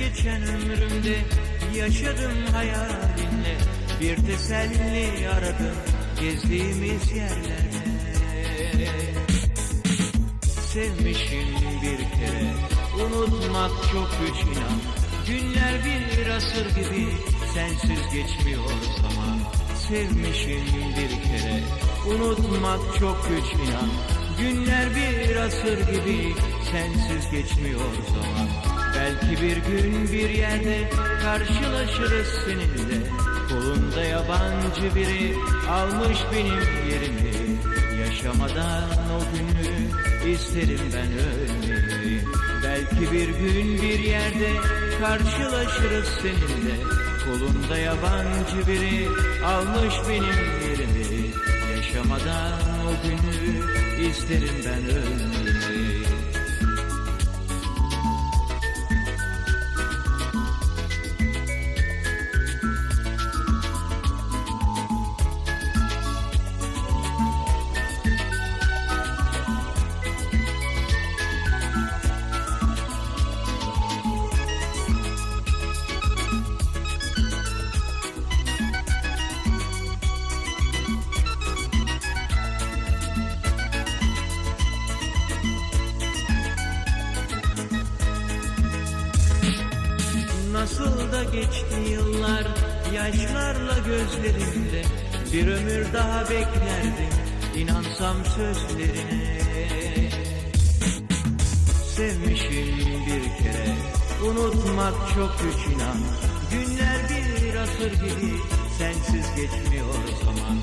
geçen ömrümde yaşadım hayalinle Bir teselli aradım gezdiğimiz yerlerde Sevmişim bir kere unutmak çok güç inan. Günler bir asır gibi sensiz geçmiyor zaman. Sevmişim bir kere unutmak çok güç inan. Günler bir asır gibi sensiz geçmiyor zaman Belki bir gün bir yerde karşılaşırız seninle. Kolunda yabancı biri almış benim yerimi. Yaşamadan o günü isterim ben ölmeyi Belki bir gün bir yerde karşılaşırız seninle. Kolunda yabancı biri almış benim yerimi. Yaşamadan o günü isterim ben ölmeyi Nasıl da geçti yıllar yaşlarla gözlerimde Bir ömür daha beklerdim inansam sözlerine. Sevmişim bir kere unutmak çok güç inan. Günler bir asır gibi sensiz geçmiyor zaman.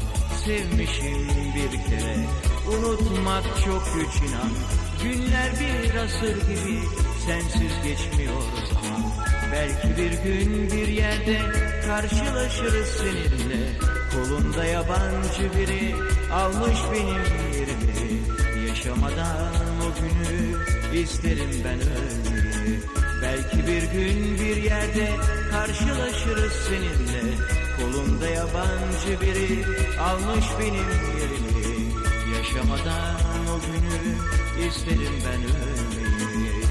Sevmişim bir kere unutmak çok güç inan. Günler bir asır gibi sensiz geçmiyor zaman Belki bir gün bir yerde karşılaşırız seninle. Kolunda yabancı biri almış benim yerimi. Yaşamadan o günü isterim ben ölmeyi Belki bir gün bir yerde karşılaşırız seninle. Kolunda yabancı biri almış benim yerimi. Yaşamadan o günü isterim ben ölmeyi